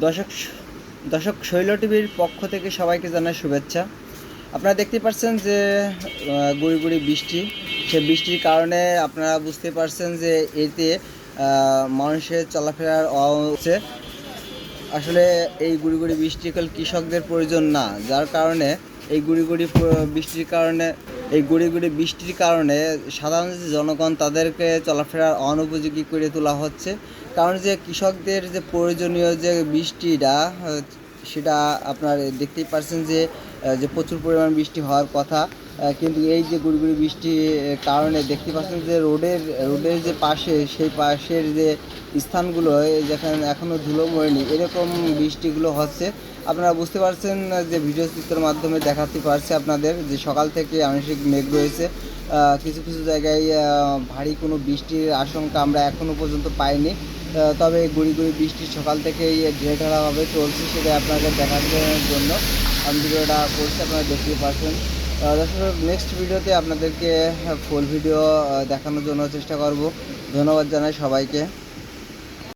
দর্শক দর্শক শৈল টিভির পক্ষ থেকে সবাইকে জানাই শুভেচ্ছা। আপনারা দেখতে পাচ্ছেন যে গুড়ি গুড়ি বৃষ্টি। সে বৃষ্টির কারণে আপনারা বুঝতে পারছেন যে, এতে মানুষের চলাফেরার হচ্ছে। আসলে এই গুড়ি গুড়ি বৃষ্টিকাল কৃষকদের প্রয়োজন না, যার কারণে এই গুড়ি গুড়ি বৃষ্টির কারণে, এই গুড়ি গুড়ি বৃষ্টির কারণে সাধারণ জনগণ, তাদেরকে চলাফেরার অনুপযোগী করে তোলা হচ্ছে। কারণ যে কৃষকদের যে প্রয়োজনীয় যে বৃষ্টিটা, সেটা আপনার দেখতেই পারছেন যে যে প্রচুর পরিমাণ বৃষ্টি হওয়ার কথা। কিন্তু এই যে গুড়ি গুড়ি বৃষ্টির কারণে দেখতে পাচ্ছেন যে রোডের রোডের যে পাশে, সেই পাশের যে স্থানগুলো যেখানে এখনও ধুলো মরেনি, এরকম বৃষ্টিগুলো হচ্ছে। আপনারা বুঝতে পারছেন যে ভিডিও চিত্রের মাধ্যমে দেখাতে পারছি আপনাদের যে সকাল থেকে আংশিক মেঘ রয়েছে। কিছু কিছু জায়গায় ভারী কোনো বৃষ্টির আশঙ্কা আমরা এখনও পর্যন্ত পাইনি। তবে গুড়ি গুড়ি বৃষ্টি সকাল থেকেই ঢেলে ঢালাভাবে চলছে সেটা আপনাদের দেখানোর জন্য। আমি ভিডিওটা করছি, আপনারা দেখতেই পাচ্ছেন দর্শক নেক্সট ভিডিওতে আপনাদেরকে ফুল ভিডিও দেখানোর জন্য চেষ্টা করব। ধন্যবাদ জানাই সবাইকে।